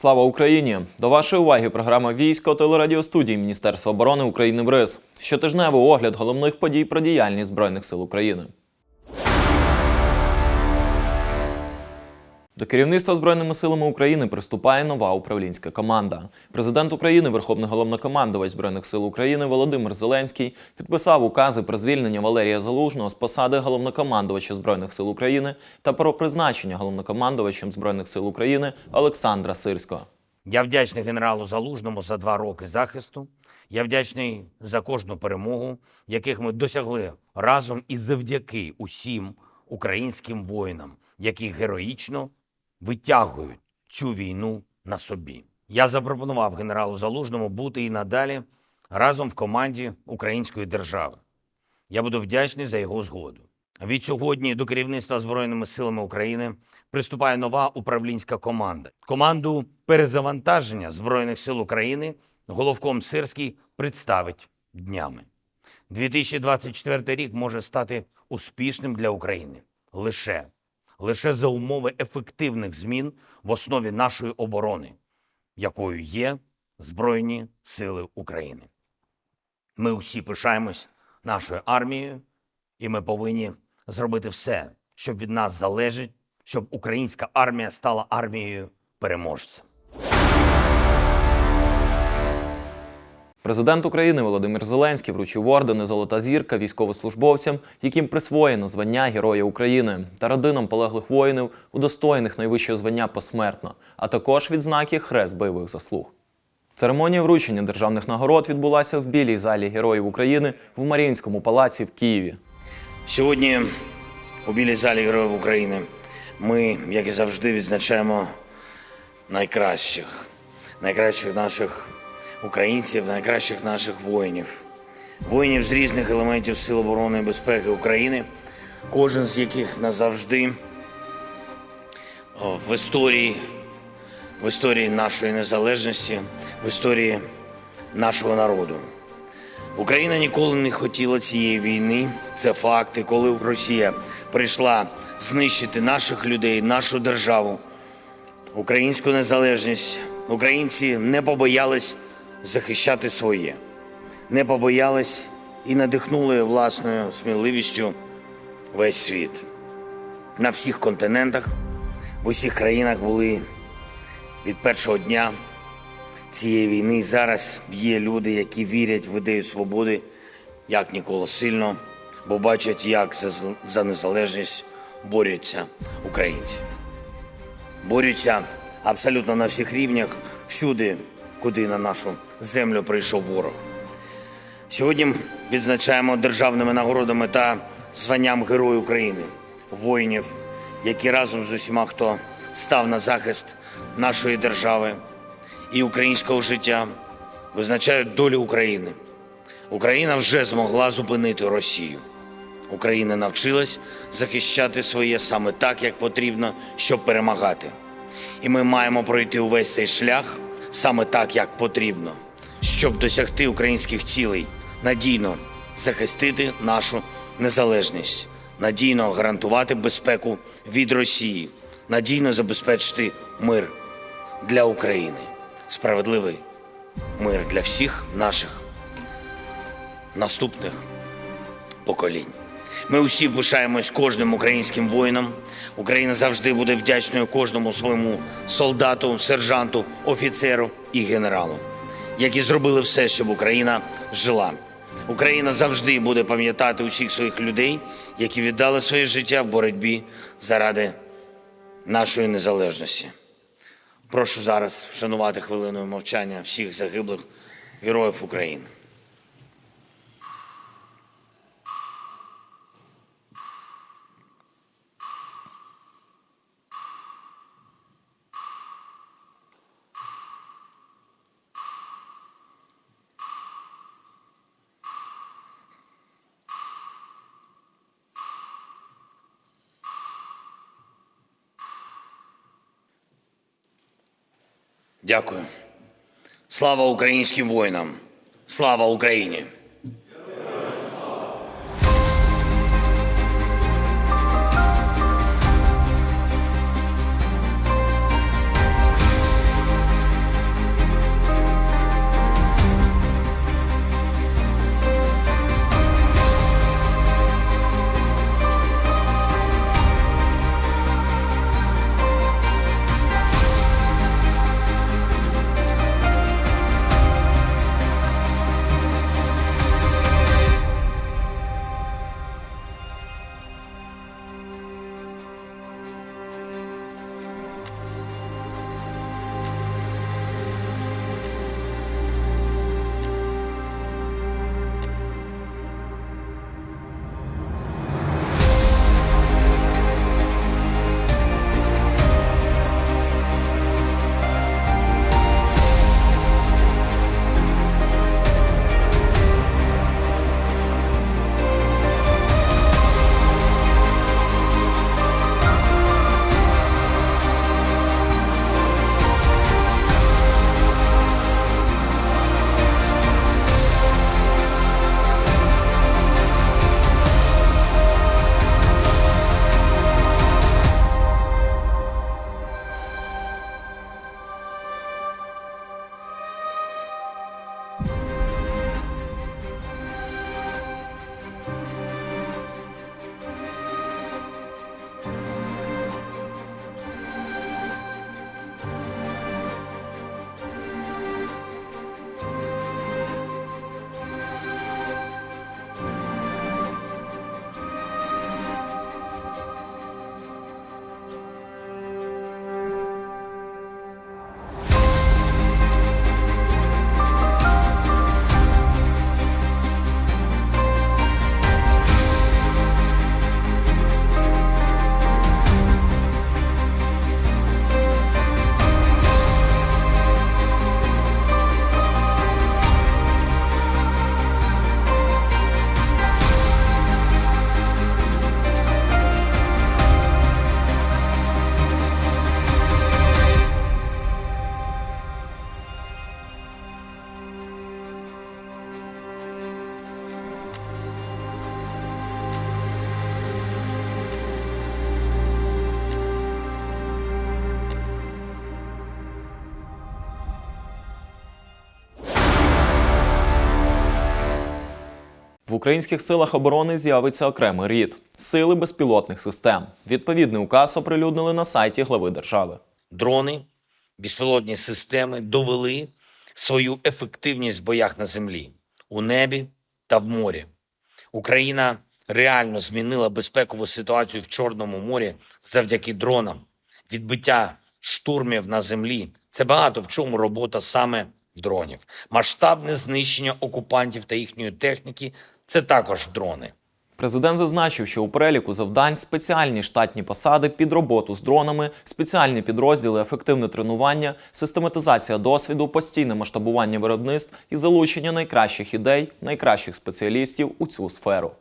Слава Україні! До вашої уваги програма військо телерадіостудії Міністерства оборони України БРИЗ. Щотижневий огляд головних подій про діяльність Збройних сил України. До керівництва Збройними силами України приступає нова управлінська команда. Президент України, Верховний головнокомандувач Збройних сил України Володимир Зеленський підписав укази про звільнення Валерія Залужного з посади головнокомандувача Збройних сил України та про призначення головнокомандувачем Збройних сил України Олександра Сирського. Я вдячний генералу Залужному за два роки захисту. Я вдячний за кожну перемогу, яких ми досягли разом і завдяки усім українським воїнам, які героїчно витягують цю війну на собі. Я запропонував генералу Залужному бути і надалі разом в команді української держави. Я буду вдячний за його згоду. Від сьогодні до керівництва Збройними силами України приступає нова управлінська команда. Команду перезавантаження Збройних сил України головком Сирський представить днями. 2024 рік може стати успішним для України лише, лише за умови ефективних змін в основі нашої оборони, якою є Збройні Сили України. Ми усі пишаємось нашою армією, і ми повинні зробити все, що від нас залежить, щоб українська армія стала армією переможцем. Президент України Володимир Зеленський вручив ордени Золота зірка військовослужбовцям, яким присвоєно звання Героя України та родинам полеглих воїнів, удостоєних найвищого звання посмертно, а також відзнаки Хрест бойових заслуг. Церемонія вручення державних нагород відбулася в білій залі Героїв України в Маріїнському палаці в Києві. Сьогодні у Білій залі Героїв України ми, як і завжди, відзначаємо найкращих, найкращих наших українців, найкращих наших воїнів, воїнів з різних елементів Сил оборони і безпеки України, кожен з яких назавжди в історії, в історії нашої незалежності, в історії нашого народу. Україна ніколи не хотіла цієї війни. Це факти, коли Росія прийшла знищити наших людей, нашу державу, українську незалежність. Українці не побоялись захищати своє, не побоялись і надихнули власною сміливістю весь світ. На всіх континентах, в усіх країнах були від першого дня цієї війни зараз є люди, які вірять в ідею свободи як ніколи сильно, бо бачать, як за, за незалежність борються українці. Борються абсолютно на всіх рівнях, всюди, куди на нашу землю прийшов ворог. Сьогодні відзначаємо державними нагородами та званням Герой України, воїнів, які разом з усіма, хто став на захист нашої держави і українського життя, визначають долю України. Україна вже змогла зупинити Росію. Україна навчилась захищати своє саме так, як потрібно, щоб перемагати. І ми маємо пройти увесь цей шлях саме так, як потрібно, щоб досягти українських цілей, надійно захистити нашу незалежність, надійно гарантувати безпеку від Росії, надійно забезпечити мир для України, справедливий мир для всіх наших наступних поколінь. Ми усі пишаємось кожним українським воїном. Україна завжди буде вдячною кожному своєму солдату, сержанту, офіцеру і генералу, які зробили все, щоб Україна жила. Україна завжди буде пам'ятати усіх своїх людей, які віддали своє життя в боротьбі заради нашої незалежності. Прошу зараз вшанувати хвилиною мовчання всіх загиблих героїв України. Дякую. Слава українським воїнам! Слава Україні! Українських силах оборони з'явиться окремий рід сили безпілотних систем. Відповідний указ оприлюднили на сайті глави держави. Дрони, безпілотні системи довели свою ефективність в боях на землі, у небі та в морі. Україна реально змінила безпекову ситуацію в Чорному морі завдяки дронам. Відбиття штурмів на землі це багато в чому робота саме дронів. Масштабне знищення окупантів та їхньої техніки це також дрони. Президент зазначив, що у переліку завдань спеціальні штатні посади під роботу з дронами, спеціальні підрозділи, ефективне тренування, систематизація досвіду, постійне масштабування виробництв і залучення найкращих ідей, найкращих спеціалістів у цю сферу.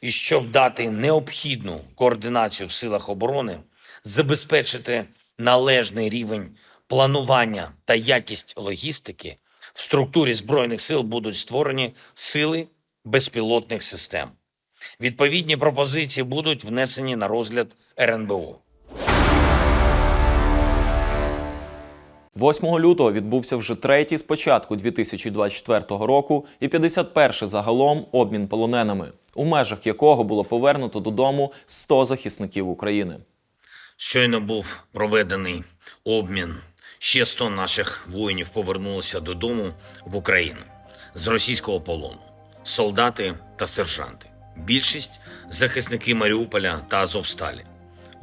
І щоб дати необхідну координацію в силах оборони, забезпечити належний рівень планування та якість логістики, в структурі Збройних сил будуть створені сили безпілотних систем. Відповідні пропозиції будуть внесені на розгляд РНБО. 8 лютого відбувся вже третій з початку 2024 року і 51 загалом обмін полоненими, у межах якого було повернуто додому 100 захисників України. Щойно був проведений обмін. Ще 100 наших воїнів повернулися додому в Україну з російського полону. Солдати та сержанти. Більшість захисники Маріуполя та Азовсталі,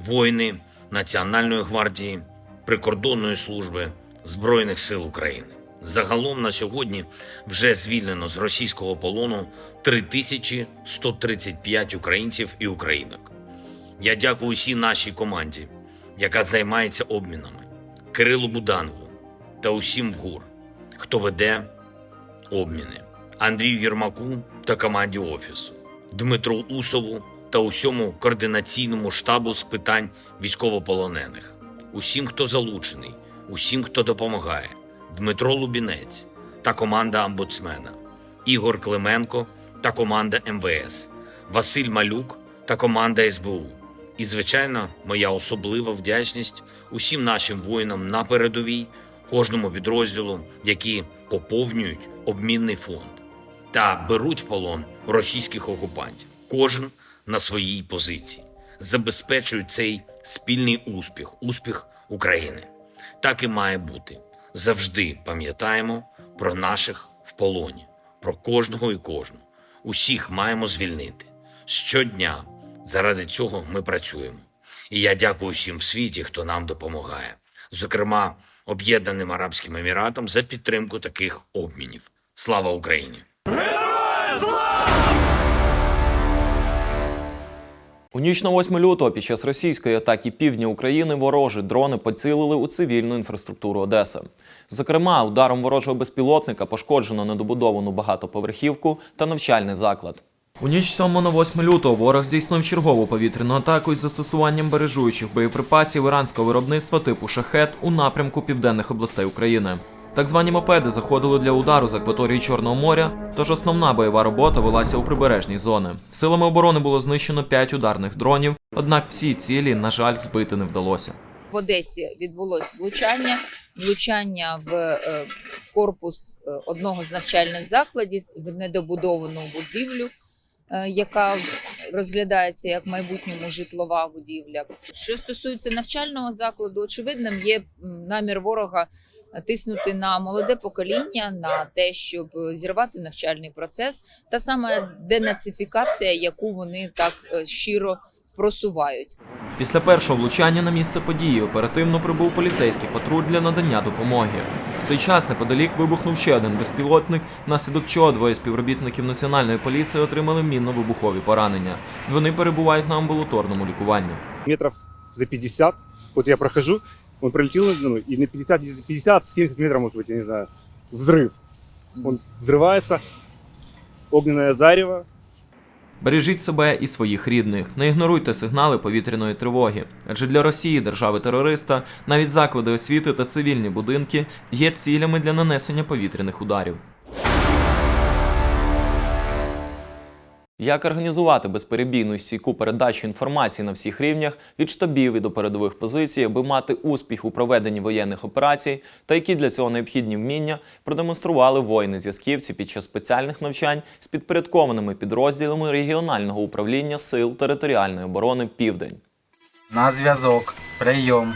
воїни Національної гвардії, прикордонної служби Збройних сил України. Загалом на сьогодні вже звільнено з російського полону 3135 українців і українок. Я дякую усій нашій команді, яка займається обмінами, Кирилу Буданову та усім в ГУР, хто веде обміни, Андрію Єрмаку та команді Офісу, Дмитру Усову та усьому координаційному штабу з питань військовополонених, усім, хто залучений, усім, хто допомагає, Дмитро Лубінець та команда омбудсмена, Ігор Клименко та команда МВС, Василь Малюк та команда СБУ. І, звичайно, моя особлива вдячність усім нашим воїнам на передовій, кожному підрозділу, які поповнюють обмінний фонд та беруть в полон російських окупантів. Кожен на своїй позиції забезпечують цей спільний успіх, успіх України. Так і має бути. Завжди пам'ятаємо про наших в полоні, про кожного і кожну. Усіх маємо звільнити щодня. Заради цього ми працюємо. І я дякую всім в світі, хто нам допомагає, зокрема Об'єднаним Арабським Еміратам за підтримку таких обмінів. Слава Україні! У ніч на 8 лютого під час російської атаки півдня України ворожі дрони поцілили у цивільну інфраструктуру Одеси. Зокрема, ударом ворожого безпілотника пошкоджено недобудовану багатоповерхівку та навчальний заклад. У ніч 7 на 8 лютого ворог здійснив чергову повітряну атаку із застосуванням бережуючих боєприпасів іранського виробництва типу шахет у напрямку південних областей України. Так звані мопеди заходили для удару з акваторії Чорного моря, тож основна бойова робота велася у прибережній зони. Силами оборони було знищено 5 ударних дронів, однак всі цілі, на жаль, збити не вдалося. В Одесі відбулось влучання, влучання в е, корпус е, одного з навчальних закладів в недобудовану будівлю, е, яка розглядається як майбутньому житлова будівля. Що стосується навчального закладу, очевидним є намір ворога тиснути на молоде покоління, на те, щоб зірвати навчальний процес, та саме денацифікація, яку вони так е, щиро просувають. Після першого влучання на місце події оперативно прибув поліцейський патруль для надання допомоги. В цей час неподалік вибухнув ще один безпілотник, внаслідок чого двоє співробітників національної поліції отримали мінно-вибухові поранення. Вони перебувають на амбулаторному лікуванні. метров за 50. Вот я прохожу, он пролетел надо мной, и на 50, 50-70 метров, может быть, я не знаю, взрыв. Он взрывается, огненное зарево, Бережіть себе і своїх рідних, не ігноруйте сигнали повітряної тривоги. Адже для Росії, держави-терориста, навіть заклади освіти та цивільні будинки є цілями для нанесення повітряних ударів. Як організувати безперебійну і стійку передачу інформації на всіх рівнях від штабів і до передових позицій, аби мати успіх у проведенні воєнних операцій, та які для цього необхідні вміння, продемонстрували воїни-зв'язківці під час спеціальних навчань з підпорядкованими підрозділами регіонального управління сил територіальної оборони Південь. На зв'язок. Прийом.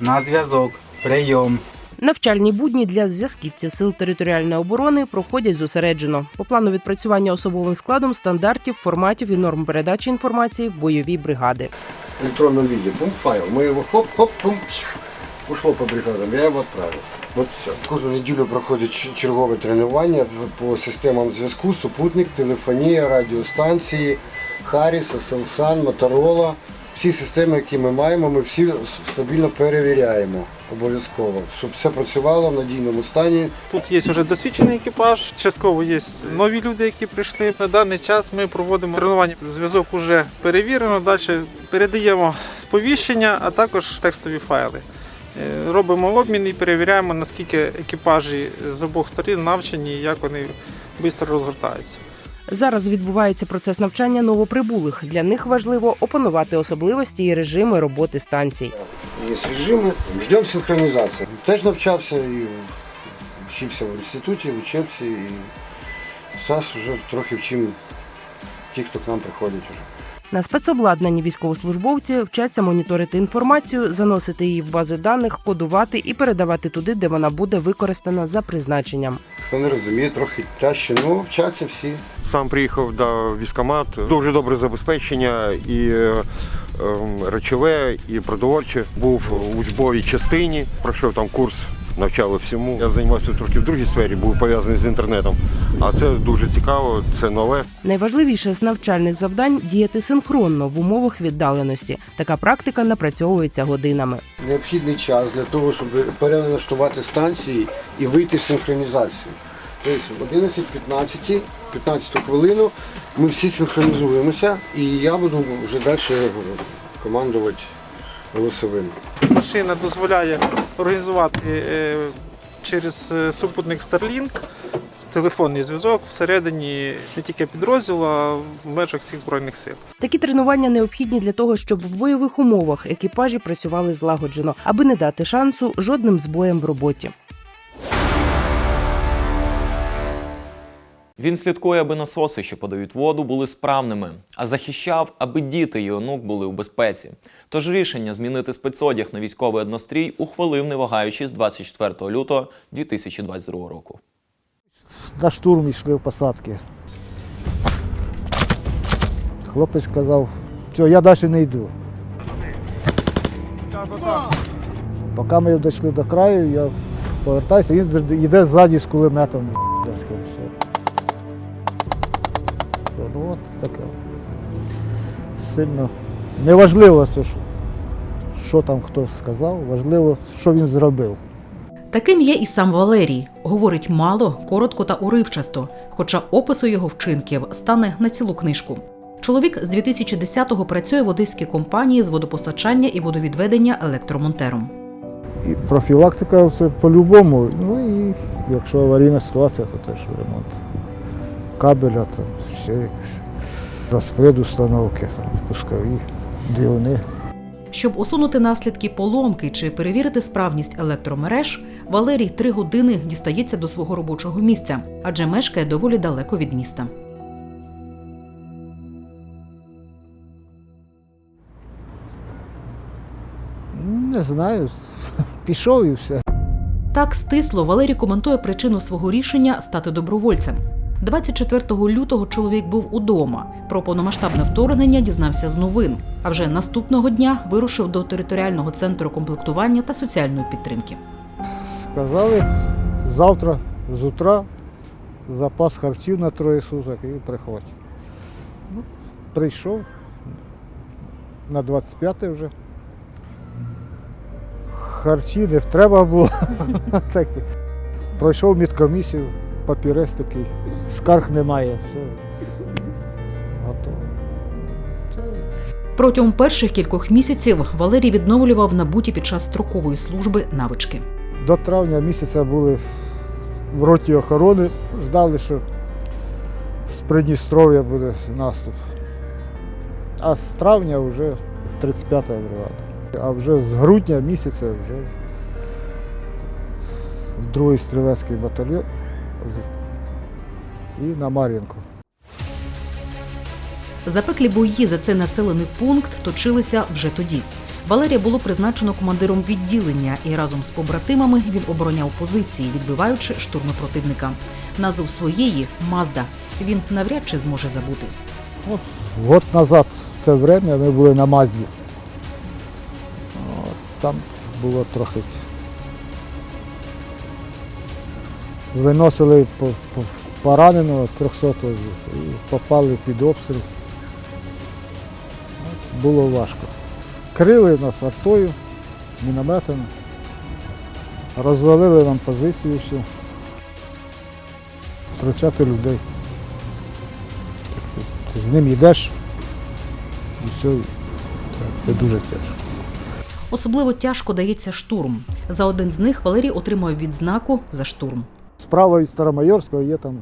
На зв'язок. Прийом. Навчальні будні для зв'язківців сил територіальної оборони проходять зосереджено по плану відпрацювання особовим складом стандартів, форматів і норм передачі інформації в бойові бригади. в электронном виде. Пункт файл. Мы его хоп-хоп, пум, ушло по бригадам, я его отправил. От все. Кожну неділю проходить чергове тренування по системам зв'язку, супутник, телефонія, радіостанції, Харріс, Селсан, Моторола. Всі системи, які ми маємо, ми всі стабільно перевіряємо обов'язково, щоб все працювало в надійному стані. Тут є вже досвідчений екіпаж, частково є нові люди, які прийшли. На даний час ми проводимо тренування. Зв'язок вже перевірено. Далі передаємо сповіщення, а також текстові файли. Е, Робимо обмін і перевіряємо, наскільки екіпажі з обох сторін навчені, як вони швидко розгортаються. Зараз відбувається процес навчання новоприбулих. Для них важливо опанувати особливості і режими роботи станцій. Є режими. Ждемо синхронізації. Теж навчався і вчився в інституті, в учебці. І зараз вже трохи вчимо ті, хто к нам приходять вже. На спецобладнанні військовослужбовці вчаться моніторити інформацію, заносити її в бази даних, кодувати і передавати туди, де вона буде використана за призначенням. Хто не розуміє, трохи тяжче, ну вчаться всі. Сам приїхав до військкомат. Дуже добре забезпечення і речове, і продовольче. Був в учбовій частині, пройшов там курс, навчали всьому. Я займався трохи в другій сфері, був пов'язаний з інтернетом. А це дуже цікаво, це нове. Найважливіше з навчальних завдань діяти синхронно в умовах віддаленості. Така практика напрацьовується годинами. Необхідний час для того, щоб переналаштувати станції і вийти в синхронізацію. Тобто в 11-15, 15 хвилину ми всі синхронізуємося, і я буду вже далі командувати голосовим. Машина дозволяє організувати е, через е, супутник Starlink телефонний зв'язок всередині не тільки підрозділу, а в межах всіх збройних сил. Такі тренування необхідні для того, щоб в бойових умовах екіпажі працювали злагоджено, аби не дати шансу жодним збоям в роботі. Він слідкує, аби насоси, що подають воду, були справними, а захищав, аби діти і онук були у безпеці. Тож рішення змінити спецодяг на військовий однострій ухвалив, не вагаючись 24 лютого 2022 року. на штурм йшли в посадки. Хлопець казав, що я далі не йду. Поки ми дійшли до краю, я повертаюся, він йде ззаді з кулеметом. все. Ну от таке. Сильно. Неважливо, що там хто сказав, важливо, що він зробив. Таким є і сам Валерій. Говорить мало, коротко та уривчасто, хоча опису його вчинків стане на цілу книжку. Чоловік з 2010-го працює в одеській компанії з водопостачання і водовідведення електромонтером. І профілактика це по-любому. Ну і якщо аварійна ситуація, то теж ремонт кабеля, там ще якось розпред установки, там, пускові, двигуни. Щоб усунути наслідки поломки чи перевірити справність електромереж, Валерій три години дістається до свого робочого місця, адже мешкає доволі далеко від міста. Не знаю, пішов і все. Так стисло Валерій коментує причину свого рішення стати добровольцем. 24 лютого чоловік був удома. Про повномасштабне вторгнення дізнався з новин. А вже наступного дня вирушив до територіального центру комплектування та соціальної підтримки. Сказали, завтра з утра запас харчів на троє суток і приходь. Ну, прийшов на 25 вже. Харчі не треба було. Пройшов медкомісію, папірець такий, скарг немає, все. Готово. Протягом перших кількох місяців Валерій відновлював набуті під час строкової служби навички. До травня місяця були в роті охорони, ждали, що з Придністров'я буде наступ. А з травня вже 35-та бригада. А вже з грудня місяця вже другий стрілецький батальйон і на Мар'їнку. Запеклі бої за цей населений пункт точилися вже тоді. Валерія було призначено командиром відділення, і разом з побратимами він обороняв позиції, відбиваючи штурми противника. Назву своєї Мазда він навряд чи зможе забути. От, год назад в це время ми були на Мазді. От, там було трохи. Виносили по, по, пораненого 300 і попали під обстріл. Було важко. Крили нас артою, мінометами, розвалили нам позицію всю. Втрачати людей. Ти, ти з ним йдеш і все, це дуже тяжко. Особливо тяжко дається штурм. За один з них Валерій отримав відзнаку за штурм. Справа від Старомайорського є там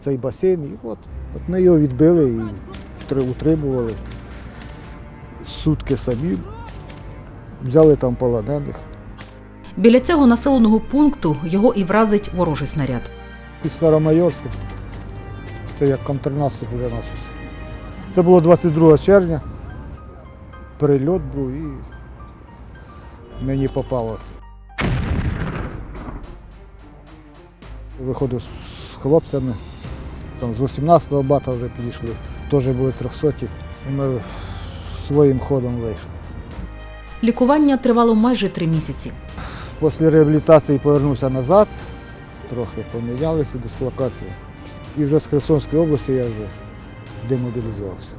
цей басейн, і от, от ми його відбили і утримували. Сутки самі, взяли там полонених. Біля цього населеного пункту його і вразить ворожий снаряд. Під Старомайорськом. Це як контрнаступ уже нас. Це було 22 червня. Перельот був і мені попало. Виходив з хлопцями, там з 18-го бата вже підійшли, теж були 300 і ми своїм ходом вийшли. Лікування тривало майже три місяці. Після реабілітації повернувся назад, трохи помінялися дислокації. І вже з Херсонської області я вже демобілізувався.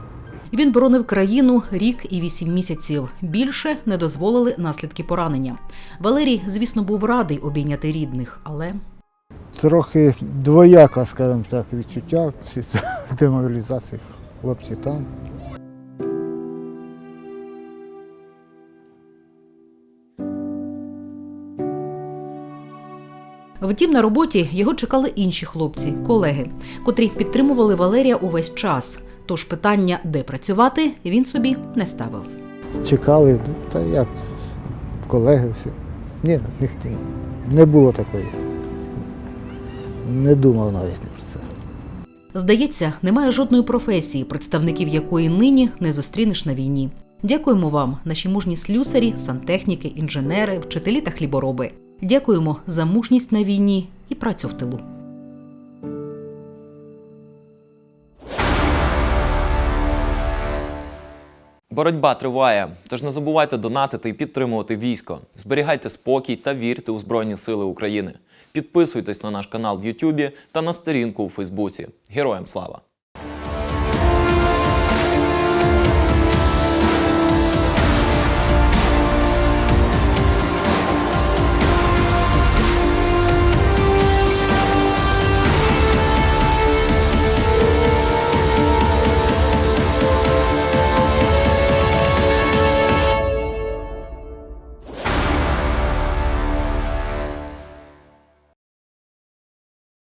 Він боронив країну рік і вісім місяців. Більше не дозволили наслідки поранення. Валерій, звісно, був радий обійняти рідних, але Трохи двояка, скажімо так, відчуття демобілізації. Хлопці там. Втім, на роботі його чекали інші хлопці, колеги, котрі підтримували Валерія увесь час. Тож питання, де працювати, він собі не ставив. Чекали, та як, колеги всі. Ні, ніхто. Не було такої. Не думав навіть про це. Здається, немає жодної професії, представників якої нині не зустрінеш на війні. Дякуємо вам, наші мужні слюсарі, сантехніки, інженери, вчителі та хлібороби. Дякуємо за мужність на війні і працю в тилу. Боротьба триває, тож не забувайте донатити і підтримувати військо. Зберігайте спокій та вірте у Збройні Сили України. Підписуйтесь на наш канал в Ютубі та на сторінку у Фейсбуці. Героям слава!